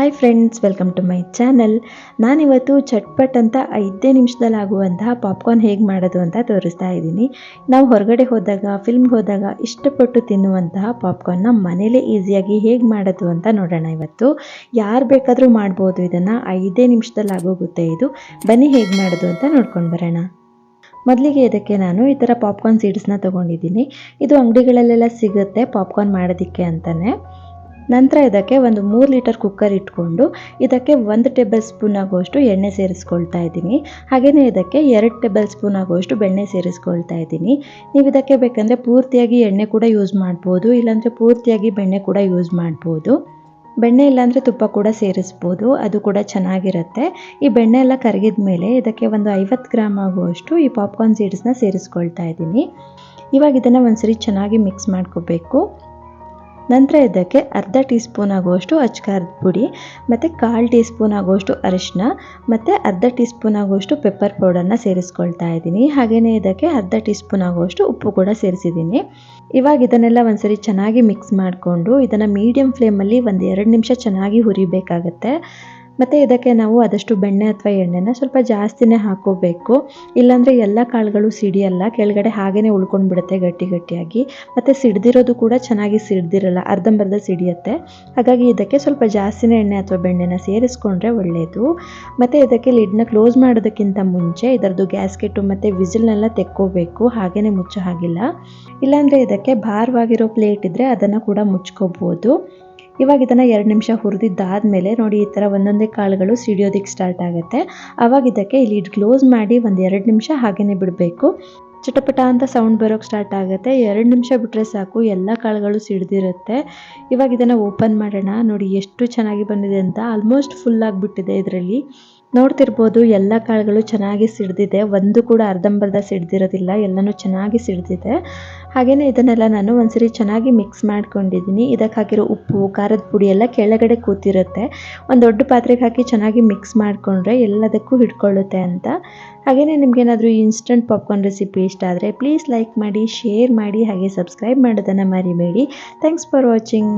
Hi friends welcome to my channel ನಾನಿವತ್ತು ಚಟ್ಪಟ್ ಅಂತ ಐದೇ ನಿಮಿಷದಲ್ಲಿ ಆಗುವಂತಹ ಪಾಪ್ಕಾರ್ನ್ ಹೇಗೆ ಮಾಡೋದು ಅಂತ ತೋರಿಸ್ತಾ ಇದ್ದೀನಿ. ನಾವು ಹೊರಗಡೆ ಹೋದಾಗ ಫಿಲ್ಮ್ಗೆ ಹೋದಾಗ ಇಷ್ಟಪಟ್ಟು ತಿನ್ನುವಂತಹ ಪಾಪ್ಕಾರ್ನ್ನ ಮನೇಲೇ ಈಸಿಯಾಗಿ ಹೇಗೆ ಮಾಡೋದು ಅಂತ ನೋಡೋಣ ಇವತ್ತು. ಯಾರು ಬೇಕಾದರೂ ಮಾಡ್ಬೋದು, ಇದನ್ನು ಐದೇ ನಿಮಿಷದಲ್ಲಿ ಆಗೋಗುತ್ತೆ ಇದು. ಬನ್ನಿ ಹೇಗೆ ಮಾಡೋದು ಅಂತ ನೋಡ್ಕೊಂಡು ಬರೋಣ. ಮೊದಲಿಗೆ ಇದಕ್ಕೆ ನಾನು ಈ ಥರ ಪಾಪ್ಕಾರ್ನ್ ಸೀಡ್ಸ್ನ ತೊಗೊಂಡಿದ್ದೀನಿ. ಇದು ಅಂಗಡಿಗಳಲ್ಲೆಲ್ಲ ಸಿಗುತ್ತೆ ಪಾಪ್ಕಾರ್ನ್ ಮಾಡೋದಕ್ಕೆ ಅಂತಲೇ ನಂತರ ಇದಕ್ಕೆ ಒಂದು ಮೂರು ಲೀಟರ್ ಕುಕ್ಕರ್ ಇಟ್ಕೊಂಡು ಇದಕ್ಕೆ ಒಂದು ಟೇಬಲ್ ಸ್ಪೂನ್ ಆಗುವಷ್ಟು ಎಣ್ಣೆ ಸೇರಿಸ್ಕೊಳ್ತಾ ಇದ್ದೀನಿ. ಹಾಗೆಯೇ ಇದಕ್ಕೆ ಎರಡು ಟೇಬಲ್ ಸ್ಪೂನ್ ಆಗುವಷ್ಟು ಬೆಣ್ಣೆ ಸೇರಿಸ್ಕೊಳ್ತಾ ಇದ್ದೀನಿ. ನೀವು ಇದಕ್ಕೆ ಬೇಕಂದರೆ ಪೂರ್ತಿಯಾಗಿ ಎಣ್ಣೆ ಕೂಡ ಯೂಸ್ ಮಾಡ್ಬೋದು, ಇಲ್ಲಾಂದರೆ ಪೂರ್ತಿಯಾಗಿ ಬೆಣ್ಣೆ ಕೂಡ ಯೂಸ್ ಮಾಡ್ಬೋದು. ಬೆಣ್ಣೆ ಇಲ್ಲಾಂದರೆ ತುಪ್ಪ ಕೂಡ ಸೇರಿಸ್ಬೋದು, ಅದು ಕೂಡ ಚೆನ್ನಾಗಿರುತ್ತೆ. ಈ ಬೆಣ್ಣೆ ಎಲ್ಲ ಕರಗಿದ ಮೇಲೆ ಇದಕ್ಕೆ ಒಂದು ಐವತ್ತು ಗ್ರಾಮ್ ಆಗುವಷ್ಟು ಈ ಪಾಪ್ಕಾರ್ನ್ ಸೀಡ್ಸ್ನ ಸೇರಿಸ್ಕೊಳ್ತಾ ಇದ್ದೀನಿ. ಇವಾಗ ಇದನ್ನು ಒಂದ್ಸರಿ ಚೆನ್ನಾಗಿ ಮಿಕ್ಸ್ ಮಾಡ್ಕೋಬೇಕು. ನಂತರ ಇದಕ್ಕೆ ಅರ್ಧ ಟೀ ಸ್ಪೂನ್ ಆಗುವಷ್ಟು ಅಚ್ಕಾರದ ಪುಡಿ, ಮತ್ತು ಕಾಲು ಟೀ ಸ್ಪೂನ್ ಆಗುವಷ್ಟು ಅರಿಶಿನ ಮತ್ತು ಅರ್ಧ ಟೀ ಸ್ಪೂನ್ ಆಗುವಷ್ಟು ಪೆಪ್ಪರ್ ಪೌಡರ್ನ ಸೇರಿಸ್ಕೊಳ್ತಾ ಇದ್ದೀನಿ. ಹಾಗೆಯೇ ಇದಕ್ಕೆ ಅರ್ಧ ಟೀ ಸ್ಪೂನ್ ಆಗುವಷ್ಟು ಉಪ್ಪು ಕೂಡ ಸೇರಿಸಿದ್ದೀನಿ. ಇವಾಗ ಇದನ್ನೆಲ್ಲ ಒಂದ್ಸರಿ ಚೆನ್ನಾಗಿ ಮಿಕ್ಸ್ ಮಾಡಿಕೊಂಡು ಇದನ್ನು ಮೀಡಿಯಮ್ ಫ್ಲೇಮಲ್ಲಿ ಒಂದು ಎರಡು ನಿಮಿಷ ಚೆನ್ನಾಗಿ ಹುರಿಬೇಕಾಗತ್ತೆ. ಮತ್ತು ಇದಕ್ಕೆ ನಾವು ಆದಷ್ಟು ಬೆಣ್ಣೆ ಅಥವಾ ಎಣ್ಣೆನ ಸ್ವಲ್ಪ ಜಾಸ್ತಿನೇ ಹಾಕೋಬೇಕು. ಇಲ್ಲಾಂದರೆ ಎಲ್ಲ ಕಾಳುಗಳು ಸಿಡಿಯಲ್ಲ, ಕೆಳಗಡೆ ಹಾಗೇ ಉಳ್ಕೊಂಡ್ಬಿಡುತ್ತೆ ಗಟ್ಟಿ ಗಟ್ಟಿಯಾಗಿ. ಮತ್ತು ಸಿಡ್ದಿರೋದು ಕೂಡ ಚೆನ್ನಾಗಿ ಸಿಡ್ದಿರಲ್ಲ, ಅರ್ಧಂಬರ್ಧ ಸಿಡಿಯುತ್ತೆ. ಹಾಗಾಗಿ ಇದಕ್ಕೆ ಸ್ವಲ್ಪ ಜಾಸ್ತಿನೇ ಎಣ್ಣೆ ಅಥವಾ ಬೆಣ್ಣೆನ ಸೇರಿಸ್ಕೊಂಡ್ರೆ ಒಳ್ಳೆಯದು ಮತ್ತು ಇದಕ್ಕೆ ಲಿಡ್ನ ಕ್ಲೋಸ್ ಮಾಡೋದಕ್ಕಿಂತ ಮುಂಚೆ ಇದರದ್ದು ಗ್ಯಾಸ್ಕೆಟು ಮತ್ತು ವಿಸಿಲ್ನೆಲ್ಲ ತೆಕ್ಕೋಬೇಕು ಹಾಗೇ ಮುಚ್ಚೋ ಹಾಗಿಲ್ಲ. ಇಲ್ಲಾಂದರೆ ಇದಕ್ಕೆ ಭಾರವಾಗಿರೋ ಪ್ಲೇಟ್ ಇದ್ದರೆ ಅದನ್ನು ಕೂಡ ಮುಚ್ಕೋಬೋದು. ಇವಾಗ ಇದನ್ನು ಎರಡು ನಿಮಿಷ ಹುರಿದಿದ್ದಾದಮೇಲೆ ನೋಡಿ ಈ ಥರ ಒಂದೊಂದೇ ಕಾಳುಗಳು ಸಿಡಿಯೋದಕ್ಕೆ ಸ್ಟಾರ್ಟ್ ಆಗುತ್ತೆ. ಆವಾಗ ಇದಕ್ಕೆ ಇಲ್ಲಿ ಕ್ಲೋಸ್ ಮಾಡಿ ಒಂದು ಎರಡು ನಿಮಿಷ ಹಾಗೆಯೇ ಬಿಡಬೇಕು. ಚಟಪಟ ಅಂತ ಸೌಂಡ್ ಬರೋಕ್ಕೆ ಸ್ಟಾರ್ಟ್ ಆಗುತ್ತೆ. ಎರಡು ನಿಮಿಷ ಬಿಟ್ಟರೆ ಸಾಕು, ಎಲ್ಲ ಕಾಳುಗಳು ಸಿಡ್ದಿರುತ್ತೆ. ಇವಾಗ ಇದನ್ನು ಓಪನ್ ಮಾಡೋಣ. ನೋಡಿ ಎಷ್ಟು ಚೆನ್ನಾಗಿ ಬಂದಿದೆ ಅಂತ. ಆಲ್ಮೋಸ್ಟ್ ಫುಲ್ ಆಗಿಬಿಟ್ಟಿದೆ ಇದರಲ್ಲಿ. ನೋಡ್ತಿರ್ಬೋದು, ಎಲ್ಲ ಕಾಳುಗಳು ಚೆನ್ನಾಗಿ ಸಿಡ್ದಿದೆ. ಒಂದು ಕೂಡ ಅರ್ಧಂಬರ್ಧ ಸಿಡ್ದಿರೋದಿಲ್ಲ. ಎಲ್ಲನೂ ಚೆನ್ನಾಗಿ ಸಿಡ್ದಿದೆ. ಹಾಗೆಯೇ ಇದನ್ನೆಲ್ಲ ನಾನು ಒಂದ್ಸರಿ ಚೆನ್ನಾಗಿ ಮಿಕ್ಸ್ ಮಾಡ್ಕೊಂಡಿದ್ದೀನಿ. ಇದಕ್ಕೆ ಹಾಕಿರೋ ಉಪ್ಪು, ಖಾರದ ಪುಡಿ ಎಲ್ಲ ಕೆಳಗಡೆ ಕೂತಿರುತ್ತೆ. ಒಂದು ದೊಡ್ಡ ಪಾತ್ರೆಗೆ ಹಾಕಿ ಚೆನ್ನಾಗಿ ಮಿಕ್ಸ್ ಮಾಡಿಕೊಂಡ್ರೆ ಎಲ್ಲದಕ್ಕೂ ಹಿಡ್ಕೊಳ್ಳುತ್ತೆ ಅಂತ. ಹಾಗೆಯೇ ನಿಮಗೇನಾದರೂ ಇನ್ಸ್ಟಂಟ್ ಪಾಪ್ಕಾರ್ನ್ ರೆಸಿಪಿ ಇಷ್ಟ ಆದರೆ ಪ್ಲೀಸ್ ಲೈಕ್ ಮಾಡಿ ಶೇರ್ ಮಾಡಿ ಹಾಗೆ ಸಬ್ಸ್ಕ್ರೈಬ್ ಮಾಡೋದನ್ನು ಮರಿಬೇಡಿ. Thanks for watching